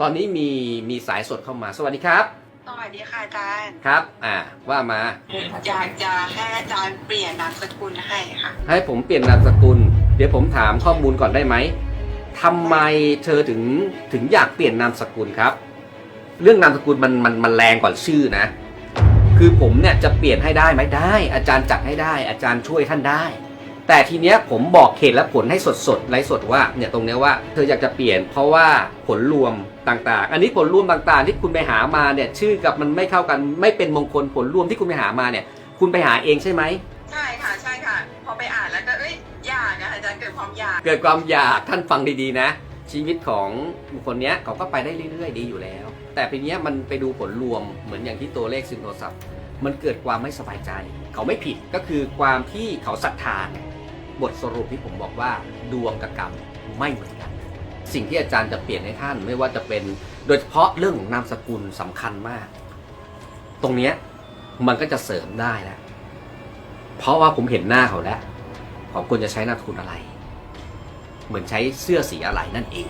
ตอนนี้มีมีสายสดเข้ามาสวัสดีครับ สวัสดีค่ะอาจารย์ ครับ อ่า ว่ามา อยากจะให้อาจารย์เปลี่ยนนามสกุลให้ค่ะ ให้ผมเปลี่ยนนามสกุล เดี๋ยวผมถามข้อมูลก่อนได้ไหมทำไมเธอถึงถึงอยากเปลี่ยนนามสกุลครับ เรื่องนามสกุลมันมันมันแรงกว่าชื่อนะ คือผมเนี่ยจะเปลี่ยนให้ได้ไหมได้ อาจารย์จัดให้ได้ อาจารย์ช่วยท่านได้ แต่ทีเนี้ยผมบอกเหตุและผลให้สดสดๆไลฟ์สดว่าเนี่ยตรงเนี้ยว่าเธออยากจะเปลี่ยนเพราะว่าผลรวมต่างๆ อันนี้ผลรวมต่างๆ ที่คุณไปหามาเนี่ยชื่อกับมันไม่เข้ากันไม่เป็นมงคลผลรวมที่คุณไปหามาเนี่ย คุณไปหาเองใช่ไหมใช่ค่ะใช่ค่ะ พอไปอ่านแล้วก็เอ้ยอยากอะอาจารย์เกิดความอยากเกิดความอยากท่านฟังดีๆนะ ชีวิตของบุคคลเนี้ยเขาก็ไปได้เรื่อยๆ ดีอยู่แล้ว แต่ปีเนี้ยมันไปดูผลรวมเหมือนอย่างที่ตัวเลขซิมโทรศัพท์มันเกิดความไม่สบายใจ เขาไม่ผิดก็คือความที่เขาศรัทธาไง บทสรุปที่ผมบอกว่า ดวงกับกรรมไม่เหมือนกัน สิ่งที่อาจารย์จะเปลี่ยนให้ท่านไม่ว่าจะเป็น โดยเฉพาะเรื่องของนามสกุลสำคัญมาก ตรงเนี้ยมันก็จะเสริมได้แล้วเพราะว่าผมเห็นหน้าเขาแล้วผมควรจะใช้นามสกุลอะไร เหมือนใช้เสื้อสีอะไรนั่นเอง